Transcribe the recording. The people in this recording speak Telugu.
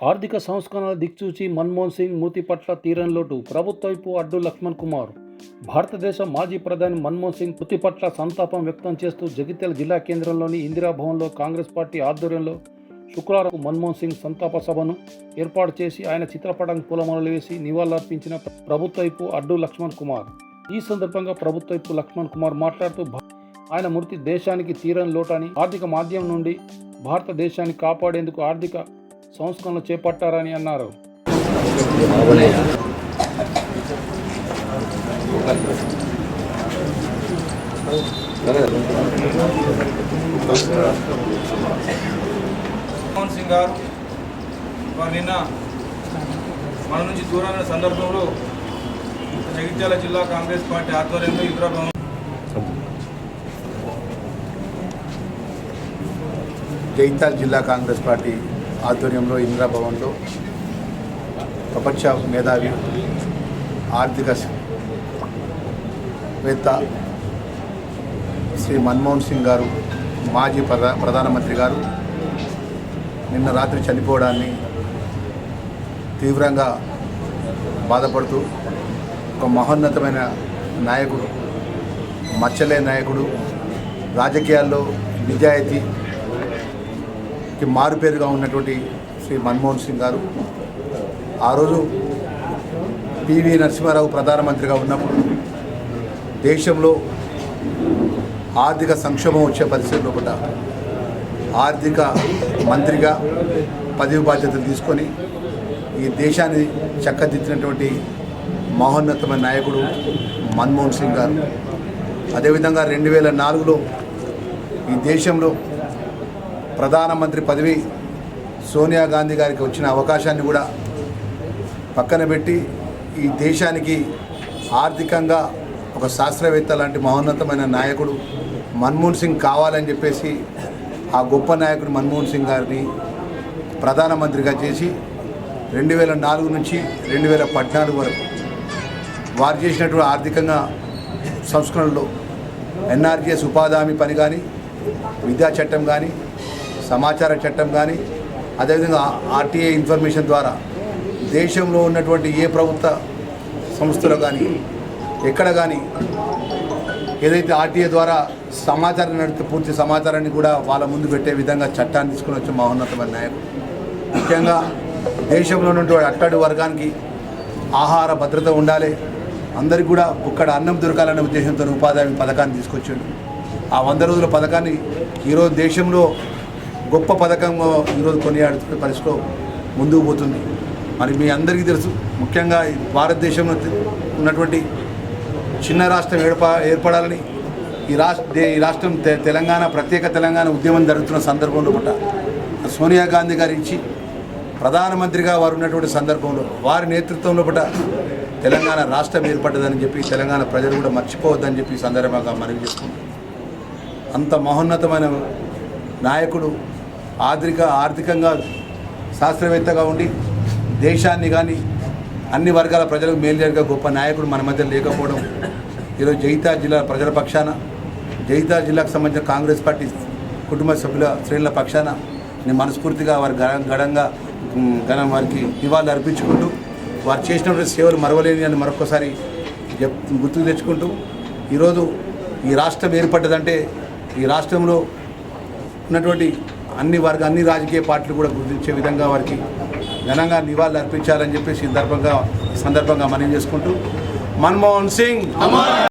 ఆర్థిక సంస్కరణల దిక్చూచి మన్మోహన్ సింగ్ మృతి పట్ల తీరని లోటు. ప్రభుత్వ వైపు అడ్డు లక్ష్మణ్ కుమార్. భారతదేశ మాజీ ప్రధాని మన్మోహన్ సింగ్ మృతి పట్ల సంతాపం వ్యక్తం చేస్తూ జగిత్యాల జిల్లా కేంద్రంలోని ఇందిరాభవన్లో కాంగ్రెస్ పార్టీ ఆధ్వర్యంలో శుక్రవారం మన్మోహన్ సింగ్ సంతాప సభను ఏర్పాటు చేసి ఆయన చిత్రపటానికి పూలమాలలు వేసి నివాళులర్పించిన ప్రభుత్వ వైపు అడ్డు లక్ష్మణ్ కుమార్. ఈ సందర్భంగా ప్రభుత్వ వైపు లక్ష్మణ్ కుమార్ మాట్లాడుతూ ఆయన మృతి దేశానికి తీరని లోటని ఆర్థిక మాధ్యమం నుండి భారతదేశాన్ని కాపాడేందుకు ఆర్థిక సంస్కరణలు చేపట్టారని అన్నారు. మన్మోహన్ సింగ్ గారు వారు నిన్న మన నుంచి దూరమైన సందర్భంలో జగిత్యాల జిల్లా కాంగ్రెస్ పార్టీ ఆధ్వర్యంలో ఇంద్రాభవన్ జైతాల్ జిల్లా కాంగ్రెస్ పార్టీ ఆధ్వర్యంలో ఇందిరాభవన్లో ప్రపంచ మేధావి ఆర్థిక వేత్త శ్రీ మన్మోహన్ సింగ్ గారు మాజీ ప్రధా ప్రధానమంత్రి గారు నిన్న రాత్రి చనిపోవడాన్ని తీవ్రంగా బాధపడుతూ ఒక మహోన్నతమైన నాయకుడు మచ్చలే నాయకుడు రాజకీయాల్లో నిజాయితీ కి మారుపేరుగా ఉన్నటువంటి శ్రీ మన్మోహన్ సింగ్ గారు. ఆ రోజు పివి నరసింహారావు ప్రధానమంత్రిగా ఉన్నప్పుడు దేశంలో ఆర్థిక సంక్షోభం వచ్చే పరిస్థితుల్లో కూడా ఆర్థిక మంత్రిగా పదవి బాధ్యతలు తీసుకొని ఈ దేశాన్ని చక్కదిద్దినటువంటి మహోన్నతమైన నాయకుడు మన్మోహన్ సింగ్ గారు. అదేవిధంగా రెండు వేల నాలుగులో ఈ దేశంలో ప్రధానమంత్రి పదవి సోనియా గాంధీ గారికి వచ్చిన అవకాశాన్ని కూడా పక్కన పెట్టి ఈ దేశానికి ఆర్థికంగా ఒక శాస్త్రవేత్త లాంటి మహోన్నతమైన నాయకుడు మన్మోహన్ సింగ్ కావాలని చెప్పేసి ఆ గొప్ప నాయకుడు మన్మోహన్ సింగ్ గారిని ప్రధానమంత్రిగా చేసి రెండు వేల నాలుగు నుంచి రెండు వేల పద్నాలుగు వరకు వారు చేసినటువంటి ఆర్థికంగా సంస్కరణలో ఎన్ఆర్జిఎస్ ఉపాధి హామీ పని కానీ విద్యా చట్టం కానీ సమాచార చట్టం కానీ అదేవిధంగా ఆర్టీఐ ఇన్ఫర్మేషన్ ద్వారా దేశంలో ఉన్నటువంటి ఏ ప్రభుత్వ సంస్థలో కానీ ఎక్కడ కానీ ఏదైతే ఆర్టీఐ ద్వారా సమాచారం నడితే పూర్తి సమాచారాన్ని కూడా వాళ్ళ ముందు పెట్టే విధంగా చట్టాన్ని తీసుకుని వచ్చే మహోన్నతమైన నాయకుడు. ముఖ్యంగా దేశంలో ఉన్నటువంటి అట్టడి వర్గానికి ఆహార భద్రత ఉండాలి. అందరికి కూడా ఇక్కడ అన్నం దొరకాలనే ఉద్దేశంతో ఉపాధి పథకాన్ని తీసుకొచ్చాడు. ఆ వంద రోజుల పథకాన్ని ఈరోజు దేశంలో గొప్ప పథకంగా ఈరోజు కొనియాడుతున్న పరిస్థితిలో ముందుకు పోతుంది. మరి మీ అందరికీ తెలుసు ముఖ్యంగా భారతదేశంలో ఉన్నటువంటి చిన్న రాష్ట్రం ఏర్పా ఏర్పడాలని ఈ రాష్ట్ర ఈ రాష్ట్రం తె- తెలంగాణ ప్రత్యేక తెలంగాణ ఉద్యమం జరుగుతున్న సందర్భంలో పూట సోనియా గాంధీ గారి ఇచ్చి ప్రధానమంత్రిగా వారు ఉన్నటువంటి సందర్భంలో వారి నేతృత్వంలో పూట తెలంగాణ రాష్ట్రం ఏర్పడ్డదని చెప్పి తెలంగాణ ప్రజలు కూడా మర్చిపోవద్దని చెప్పి సందర్భంగా మనవి చేసుకుంటాం అంత మహోన్నతమైన నాయకుడు ఆర్థిక ఆర్థికంగా శాస్త్రవేత్తగా ఉండి దేశాన్ని కానీ అన్ని వర్గాల ప్రజలకు మేలు జరిగే గొప్ప నాయకుడు మన మధ్య లేకపోవడం ఈరోజు జైతా జిల్లా ప్రజల పక్షాన జైతా జిల్లాకు సంబంధించిన కాంగ్రెస్ పార్టీ కుటుంబ సభ్యుల శ్రేణుల పక్షాన నేను మనస్ఫూర్తిగా వారి గడంగా ఉమ్, ఘనం వారికి నివాళులు అర్పించుకుంటూ వారు చేసినటువంటి సేవలు మరవలేని అని మరొకసారి గుర్తుకు తెచ్చుకుంటూ ఈరోజు ఈ రాష్ట్రం ఏర్పడ్డదంటే ఈ రాష్ట్రంలో ఉన్నటువంటి అన్ని వర్గ అన్ని రాజకీయ పార్టీలు కూడా గుర్తించే విధంగా వారికి ఘనంగా నివాళులు అర్పించాలని చెప్పేసి సందర్భంగా సందర్భంగా మనం చేసుకుంటూ మన్మోహన్ సింగ్.